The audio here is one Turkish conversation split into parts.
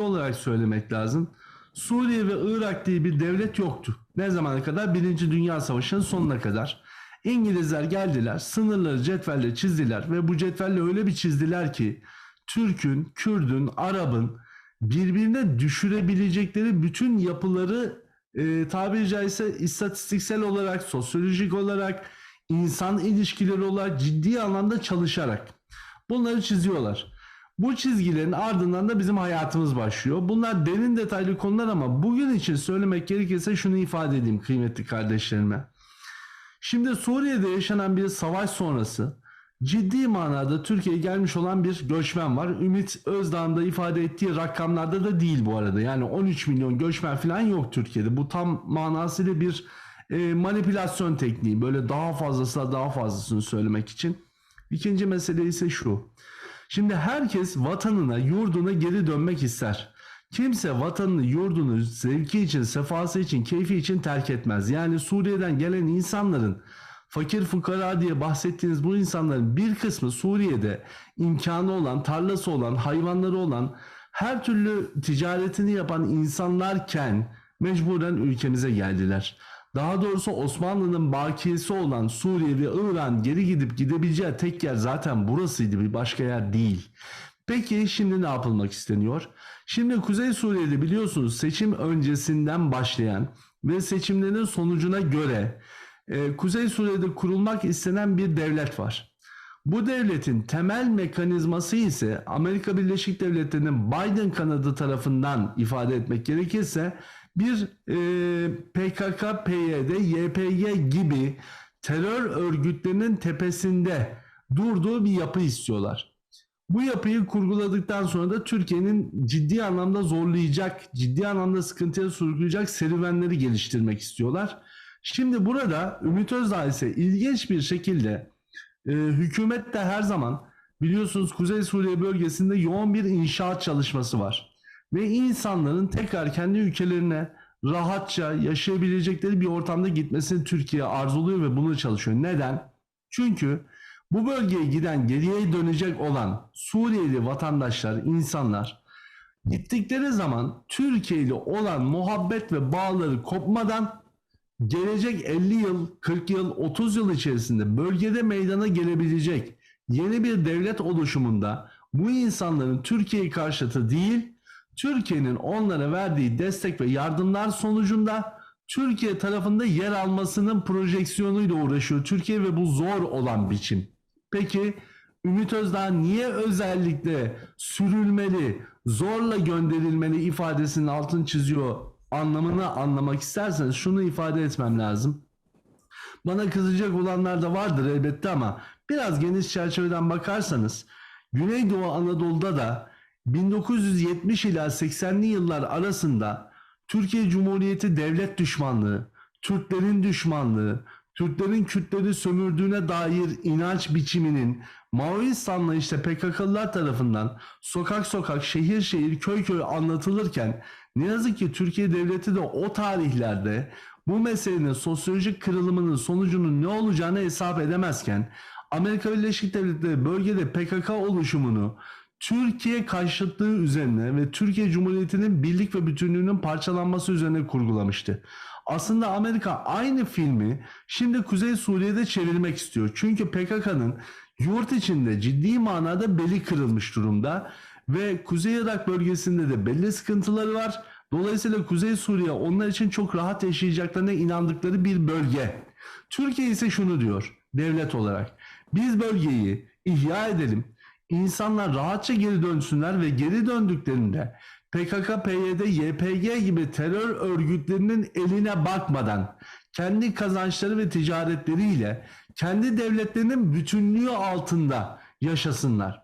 olarak söylemek lazım. Suriye ve Irak diye bir devlet yoktu. Ne zamana kadar? Birinci Dünya Savaşı'nın sonuna kadar. İngilizler geldiler, sınırları cetvelle çizdiler ve bu cetvelle öyle bir çizdiler ki Türk'ün, Kürd'ün, Arap'ın birbirine düşürebilecekleri bütün yapıları e, tabiri caizse istatistiksel olarak, sosyolojik olarak, insan ilişkileri olarak ciddi anlamda çalışarak bunları çiziyorlar. Bu çizgilerin ardından da bizim hayatımız başlıyor. Bunlar derin detaylı konular ama bugün için söylemek gerekirse şunu ifade edeyim kıymetli kardeşlerime. Şimdi Suriye'de yaşanan bir savaş sonrası ciddi manada Türkiye'ye gelmiş olan bir göçmen var. Ümit Özdağ'ın da ifade ettiği rakamlarda da değil bu arada. Yani 13 milyon göçmen falan yok Türkiye'de. Bu tam manasıyla bir e, manipülasyon tekniği. Böyle daha fazlası daha fazlasını söylemek için. İkinci mesele ise şu. Şimdi herkes vatanına, yurduna geri dönmek ister. Kimse vatanını, yurdunu zevki için, sefası için, keyfi için terk etmez. Yani Suriye'den gelen insanların fakir fukara diye bahsettiğiniz bu insanların bir kısmı Suriye'de imkanı olan, tarlası olan, hayvanları olan, her türlü ticaretini yapan insanlarken mecburen ülkemize geldiler. Daha doğrusu Osmanlı'nın bakiyesi olan Suriye ve İran geri gidip gidebileceği tek yer zaten burasıydı bir başka yer değil. Peki şimdi ne yapılmak isteniyor? Şimdi Kuzey Suriye'de biliyorsunuz seçim öncesinden başlayan ve seçimlerin sonucuna göre e, Kuzey Suriye'de kurulmak istenen bir devlet var. Bu devletin temel mekanizması ise Amerika Birleşik Devletleri'nin Biden kanadı tarafından ifade etmek gerekirse bir e, PKK, PYD, YPG gibi terör örgütlerinin tepesinde durduğu bir yapı istiyorlar. Bu yapıyı kurguladıktan sonra da Türkiye'nin ciddi anlamda zorlayacak, ciddi anlamda sıkıntıya sürükleyecek serüvenleri geliştirmek istiyorlar. Şimdi burada Ümit Özdağ ise ilginç bir şekilde e, hükümet de her zaman biliyorsunuz Kuzey Suriye bölgesinde yoğun bir inşaat çalışması var. Ve insanların tekrar kendi ülkelerine rahatça yaşayabilecekleri bir ortamda gitmesini Türkiye arzuluyor ve bunu çalışıyor. Neden? Çünkü bu bölgeye giden geriye dönecek olan Suriyeli vatandaşlar, insanlar gittikleri zaman Türkiye ile olan muhabbet ve bağları kopmadan gelecek 50 yıl, 40 yıl, 30 yıl içerisinde bölgede meydana gelebilecek yeni bir devlet oluşumunda bu insanların Türkiye'yi karşıtı değil, Türkiye'nin onlara verdiği destek ve yardımlar sonucunda Türkiye tarafında yer almasının projeksiyonuyla uğraşıyor Türkiye ve bu zor olan biçim. Peki Ümit Özdağ niye özellikle sürülmeli, zorla gönderilmeli ifadesinin altını çiziyor anlamını anlamak isterseniz şunu ifade etmem lazım. Bana kızacak olanlar da vardır elbette ama biraz geniş çerçeveden bakarsanız Güneydoğu Anadolu'da da 1970 ila 80'li yıllar arasında Türkiye Cumhuriyeti devlet düşmanlığı, Türklerin düşmanlığı, Türklerin Kürtleri sömürdüğüne dair inanç biçiminin Maoist anlayışta PKK'lılar tarafından sokak sokak, şehir şehir, köy köy anlatılırken ne yazık ki Türkiye Devleti de o tarihlerde bu meselenin sosyolojik kırılımının sonucunun ne olacağını hesap edemezken Amerika Birleşik Devletleri bölgede PKK oluşumunu Türkiye karşıtlığı üzerine ve Türkiye Cumhuriyeti'nin birlik ve bütünlüğünün parçalanması üzerine kurgulamıştı. Aslında Amerika aynı filmi şimdi Kuzey Suriye'de çevirmek istiyor. Çünkü PKK'nın yurt içinde ciddi manada beli kırılmış durumda ve Kuzey Irak bölgesinde de belli sıkıntıları var. Dolayısıyla Kuzey Suriye onlar için çok rahat yaşayacaklarına inandıkları bir bölge. Türkiye ise şunu diyor devlet olarak. Biz bölgeyi ihya edelim. İnsanlar rahatça geri dönsünler ve geri döndüklerinde PKK, PYD, YPG gibi terör örgütlerinin eline bakmadan kendi kazançları ve ticaretleriyle kendi devletlerinin bütünlüğü altında yaşasınlar.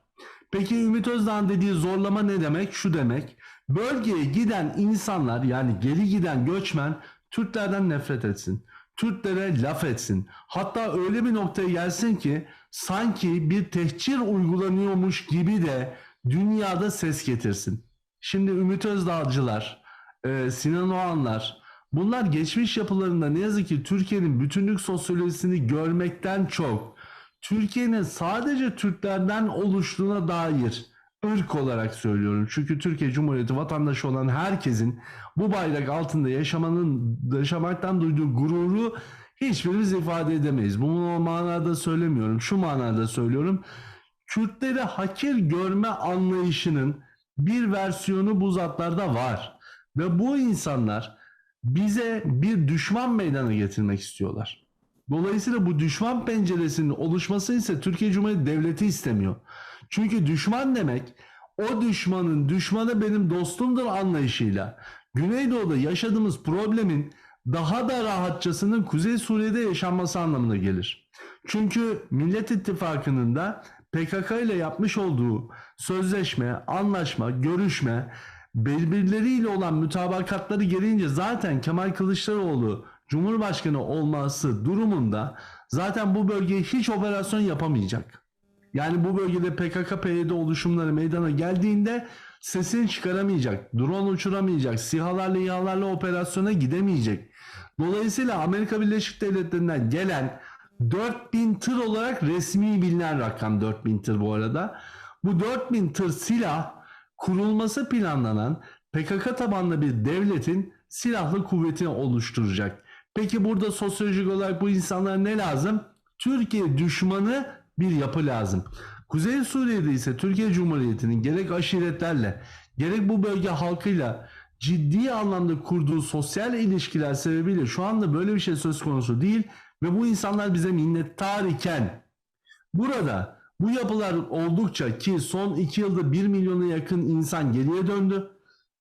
Peki Ümit Özdağ'ın dediği zorlama ne demek? Şu demek. Bölgeye giden insanlar yani geri giden göçmen Türklerden nefret etsin. Türklere laf etsin. Hatta öyle bir noktaya gelsin ki sanki bir tehcir uygulanıyormuş gibi de dünyada ses getirsin. Şimdi Ümit Özdağcılar, e, Sinan Oğanlar bunlar geçmiş yapılarında ne yazık ki Türkiye'nin bütünlük sosyolojisini görmekten çok Türkiye'nin sadece Türklerden oluştuğuna dair ırk olarak söylüyorum. Çünkü Türkiye Cumhuriyeti vatandaşı olan herkesin bu bayrak altında yaşamanın yaşamaktan duyduğu gururu hiçbirimiz ifade edemeyiz. Bunu o manada söylemiyorum. Şu manada söylüyorum. Kürtleri hakir görme anlayışının bir versiyonu bu zatlarda var. Ve bu insanlar bize bir düşman meydana getirmek istiyorlar. Dolayısıyla bu düşman penceresinin oluşması ise Türkiye Cumhuriyeti Devleti istemiyor. Çünkü düşman demek o düşmanın düşmanı benim dostumdur anlayışıyla Güneydoğu'da yaşadığımız problemin daha da rahatçasının Kuzey Suriye'de yaşanması anlamına gelir. Çünkü Millet İttifakı'nın da PKK ile yapmış olduğu sözleşme, anlaşma, görüşme, birbirleriyle olan mütabakatları gereğince zaten Kemal Kılıçdaroğlu Cumhurbaşkanı olması durumunda zaten bu bölgeye hiç operasyon yapamayacak. Yani bu bölgede PKK PYD oluşumları meydana geldiğinde sesini çıkaramayacak, drone uçuramayacak, sihalarla İHA'larla operasyona gidemeyecek. Dolayısıyla Amerika Birleşik Devletleri'nden gelen 4000 tır olarak resmi bilinen rakam 4000 tır bu arada. Bu 4000 tır silah kurulması planlanan PKK tabanlı bir devletin silahlı kuvvetini oluşturacak. Peki burada sosyolojik olarak bu insanlara ne lazım? Türkiye düşmanı bir yapı lazım. Kuzey Suriye'de ise Türkiye Cumhuriyeti'nin gerek aşiretlerle gerek bu bölge halkıyla ciddi anlamda kurduğu sosyal ilişkiler sebebiyle şu anda böyle bir şey söz konusu değil ve bu insanlar bize minnettar iken burada bu yapılar oldukça ki son iki yılda 1 milyona yakın insan geriye döndü.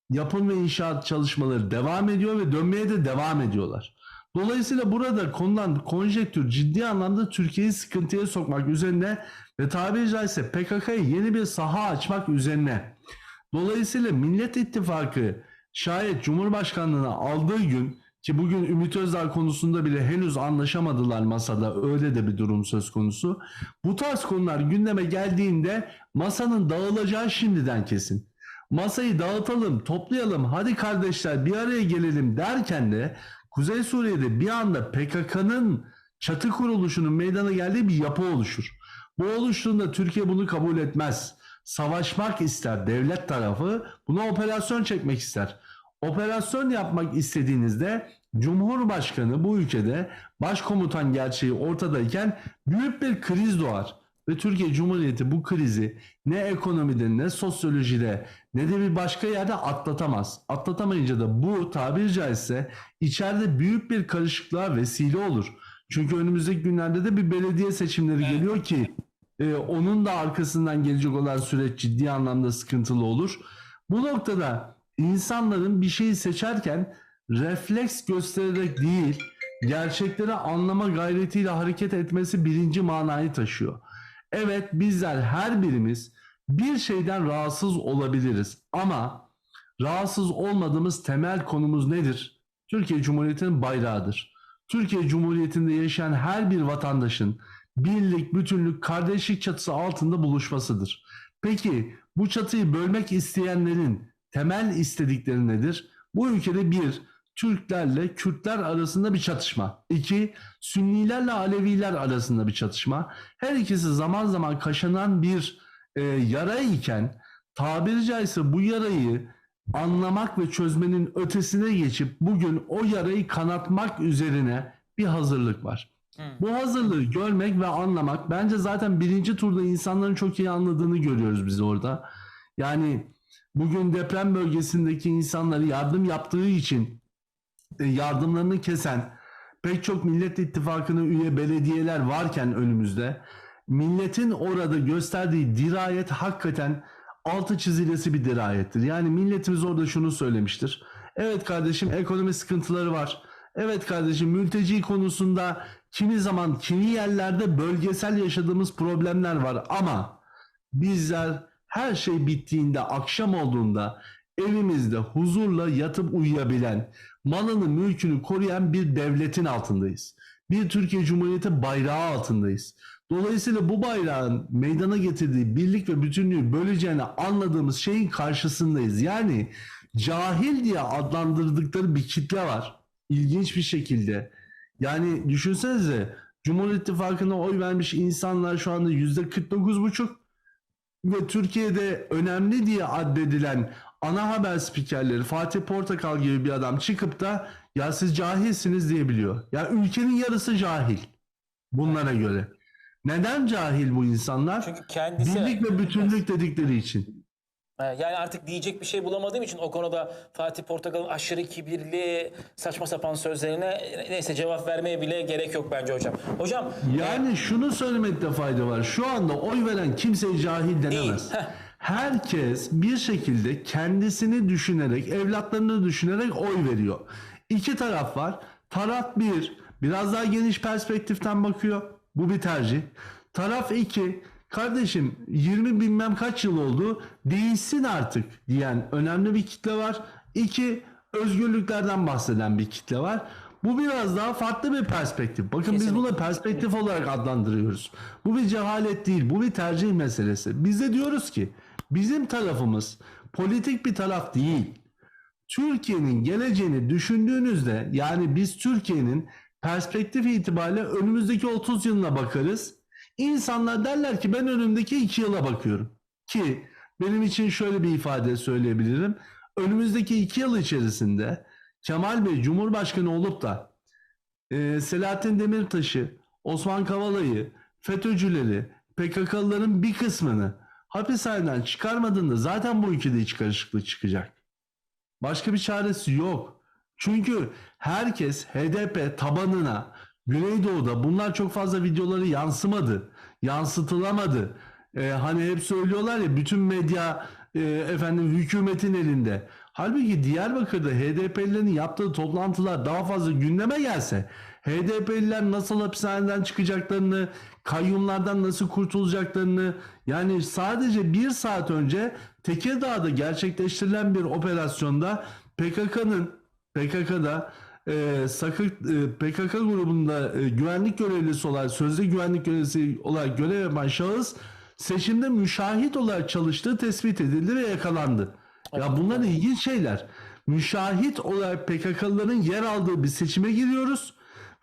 Yapım ve inşaat çalışmaları devam ediyor ve dönmeye de devam ediyorlar. Dolayısıyla burada konulan konjektür ciddi anlamda Türkiye'yi sıkıntıya sokmak üzerine ve tabiri caizse PKK'ya yeni bir saha açmak üzerine. Dolayısıyla Millet İttifakı şayet Cumhurbaşkanlığına aldığı gün ki bugün Ümit Özdağ konusunda bile henüz anlaşamadılar masada öyle de bir durum söz konusu. Bu tarz konular gündeme geldiğinde masanın dağılacağı şimdiden kesin. Masayı dağıtalım, toplayalım, hadi kardeşler bir araya gelelim derken de Kuzey Suriye'de bir anda PKK'nın çatı kuruluşunun meydana geldiği bir yapı oluşur. Bu oluştuğunda Türkiye bunu kabul etmez. Savaşmak ister devlet tarafı, buna operasyon çekmek ister. Operasyon yapmak istediğinizde Cumhurbaşkanı bu ülkede başkomutan gerçeği ortadayken büyük bir kriz doğar. Ve Türkiye Cumhuriyeti bu krizi ne ekonomide ne sosyolojide ne de bir başka yerde atlatamaz. Atlatamayınca da bu tabiri caizse içeride büyük bir karışıklığa vesile olur. Çünkü önümüzdeki günlerde de bir belediye seçimleri Evet. geliyor ki e, onun da arkasından gelecek olan süreç ciddi anlamda sıkıntılı olur. Bu noktada insanların bir şeyi seçerken refleks göstererek değil, gerçekleri anlama gayretiyle hareket etmesi birinci manayı taşıyor. Evet bizler her birimiz bir şeyden rahatsız olabiliriz ama rahatsız olmadığımız temel konumuz nedir? Türkiye Cumhuriyeti'nin bayrağıdır. Türkiye Cumhuriyeti'nde yaşayan her bir vatandaşın birlik, bütünlük, kardeşlik çatısı altında buluşmasıdır. Peki bu çatıyı bölmek isteyenlerin temel istedikleri nedir? Bu ülkede bir, Türklerle Kürtler arasında bir çatışma. İki, Sünnilerle Aleviler arasında bir çatışma. Her ikisi zaman zaman kaşınan bir e, yara iken tabiri caizse bu yarayı anlamak ve çözmenin ötesine geçip bugün o yarayı kanatmak üzerine bir hazırlık var. Hı. Bu hazırlığı görmek ve anlamak bence zaten birinci turda insanların çok iyi anladığını görüyoruz biz orada. Yani bugün deprem bölgesindeki insanları yardım yaptığı için yardımlarını kesen pek çok Millet İttifakı'na üye belediyeler varken önümüzde milletin orada gösterdiği dirayet hakikaten altı çizilesi bir dirayettir. Yani milletimiz orada şunu söylemiştir. Evet kardeşim ekonomi sıkıntıları var. Evet kardeşim mülteci konusunda kimi zaman kimi yerlerde bölgesel yaşadığımız problemler var ama bizler her şey bittiğinde akşam olduğunda evimizde huzurla yatıp uyuyabilen, malını mülkünü koruyan bir devletin altındayız. Bir Türkiye Cumhuriyeti bayrağı altındayız. Dolayısıyla bu bayrağın meydana getirdiği birlik ve bütünlüğü böleceğini anladığımız şeyin karşısındayız. Yani cahil diye adlandırdıkları bir kitle var. İlginç bir şekilde. Yani düşünsenize Cumhur İttifakı'na oy vermiş insanlar şu anda %49,5 ve Türkiye'de önemli diye addedilen ana haber spikerleri Fatih Portakal gibi bir adam çıkıp da ya siz cahilsiniz diyebiliyor. Ya ülkenin yarısı cahil bunlara göre. Neden cahil bu insanlar? Çünkü kendisi Birlik ve bütünlük dedikleri için. yani artık diyecek bir şey bulamadığım için o konuda Fatih Portakal'ın aşırı kibirli, saçma sapan sözlerine neyse cevap vermeye bile gerek yok bence hocam. Hocam Yani şunu söylemekte fayda var. Şu anda oy veren kimseye cahil denemez. Heh. Herkes bir şekilde kendisini düşünerek, evlatlarını düşünerek oy veriyor. İki taraf var. Taraf bir, biraz daha geniş perspektiften bakıyor. Bu bir tercih. Taraf iki, kardeşim 20 bilmem kaç yıl oldu, değişsin artık diyen önemli bir kitle var. İki, özgürlüklerden bahseden bir kitle var. Bu biraz daha farklı bir perspektif. Bakın biz Kesinlikle. bunu perspektif olarak adlandırıyoruz. Bu bir cehalet değil, bu bir tercih meselesi. Biz de diyoruz ki bizim tarafımız politik bir taraf değil. Türkiye'nin geleceğini düşündüğünüzde yani biz Türkiye'nin perspektif itibariyle önümüzdeki 30 yılına bakarız. İnsanlar derler ki ben önümdeki 2 yıla bakıyorum. Ki benim için şöyle bir ifade söyleyebilirim. Önümüzdeki 2 yıl içerisinde Kemal Bey Cumhurbaşkanı olup da e, Selahattin Demirtaş'ı, Osman Kavala'yı, FETÖ'cüleri, PKK'lıların bir kısmını hapishaneden çıkarmadığında zaten bu ülkede iç karışıklık çıkacak. Başka bir çaresi yok. Çünkü herkes HDP tabanına Güneydoğu'da bunlar çok fazla videoları yansımadı. Yansıtılamadı. Ee, hani hep söylüyorlar ya bütün medya e, efendim hükümetin elinde. Halbuki Diyarbakır'da HDP'lilerin yaptığı toplantılar daha fazla gündeme gelse HDP'liler nasıl hapishaneden çıkacaklarını, kayyumlardan nasıl kurtulacaklarını yani sadece bir saat önce Tekirdağ'da gerçekleştirilen bir operasyonda PKK'nın PKK'da e, sakın e, PKK grubunda e, güvenlik görevlisi olarak sözde güvenlik görevlisi olarak görev yapan şahıs seçimde müşahit olarak çalıştığı tespit edildi ve yakalandı. Ya bunlar ilginç şeyler. Müşahit olarak PKK'lıların yer aldığı bir seçime giriyoruz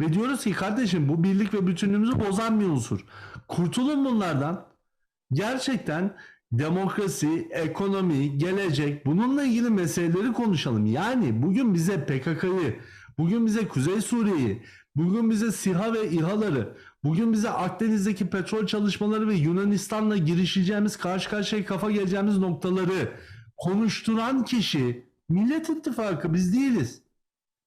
ve diyoruz ki kardeşim bu birlik ve bütünlüğümüzü bozan bir unsur. Kurtulun bunlardan. Gerçekten demokrasi, ekonomi, gelecek bununla ilgili meseleleri konuşalım. Yani bugün bize PKK'yı, bugün bize Kuzey Suriye'yi, bugün bize SİHA ve İHA'ları, bugün bize Akdeniz'deki petrol çalışmaları ve Yunanistan'la girişeceğimiz, karşı karşıya kafa geleceğimiz noktaları konuşturan kişi Millet İttifakı biz değiliz.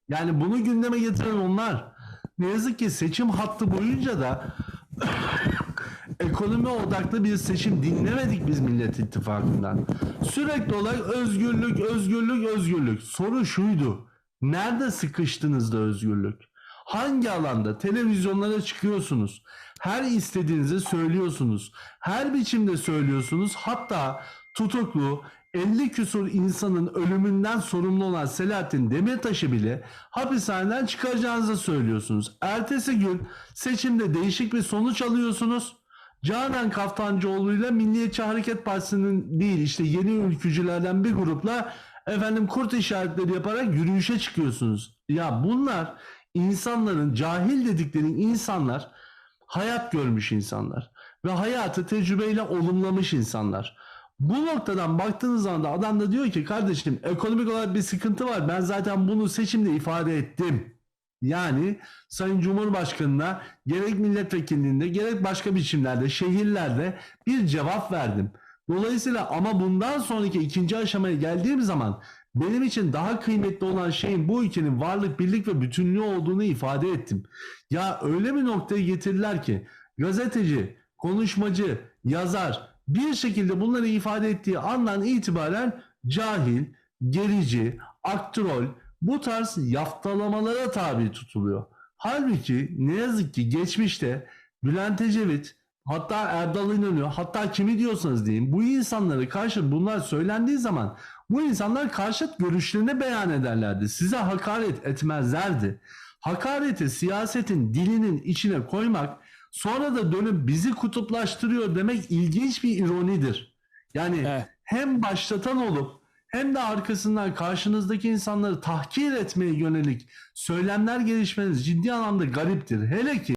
Yani bunu gündeme getiren onlar. Ne yazık ki seçim hattı boyunca da ekonomi odaklı bir seçim dinlemedik biz Millet İttifakı'ndan. Sürekli olarak özgürlük, özgürlük, özgürlük. Soru şuydu. Nerede sıkıştınız da özgürlük? Hangi alanda televizyonlara çıkıyorsunuz? Her istediğinizi söylüyorsunuz. Her biçimde söylüyorsunuz. Hatta tutuklu 50 küsur insanın ölümünden sorumlu olan Selahattin Demirtaş'ı bile hapishaneden çıkaracağınızı söylüyorsunuz. Ertesi gün seçimde değişik bir sonuç alıyorsunuz. Canan Kaftancıoğlu ile Milliyetçi Hareket Partisi'nin değil işte yeni ülkücülerden bir grupla efendim kurt işaretleri yaparak yürüyüşe çıkıyorsunuz. Ya bunlar insanların cahil dedikleri insanlar hayat görmüş insanlar ve hayatı tecrübeyle olumlamış insanlar. Bu noktadan baktığınız zaman da adam da diyor ki kardeşim ekonomik olarak bir sıkıntı var. Ben zaten bunu seçimde ifade ettim. Yani Sayın Cumhurbaşkanı'na gerek milletvekilliğinde gerek başka biçimlerde şehirlerde bir cevap verdim. Dolayısıyla ama bundan sonraki ikinci aşamaya geldiğim zaman benim için daha kıymetli olan şeyin bu ülkenin varlık, birlik ve bütünlüğü olduğunu ifade ettim. Ya öyle bir noktaya getirdiler ki gazeteci, konuşmacı, yazar bir şekilde bunları ifade ettiği andan itibaren cahil, gerici, aktrol bu tarz yaftalamalara tabi tutuluyor. Halbuki ne yazık ki geçmişte Bülent Ecevit hatta Erdal İnönü hatta kimi diyorsanız deyin bu insanları karşı bunlar söylendiği zaman bu insanlar karşıt görüşlerini beyan ederlerdi. Size hakaret etmezlerdi. Hakareti siyasetin dilinin içine koymak sonra da dönüp bizi kutuplaştırıyor demek ilginç bir ironidir. Yani Evet. hem başlatan olup hem de arkasından karşınızdaki insanları tahkir etmeye yönelik söylemler gelişmeniz ciddi anlamda gariptir. Hele ki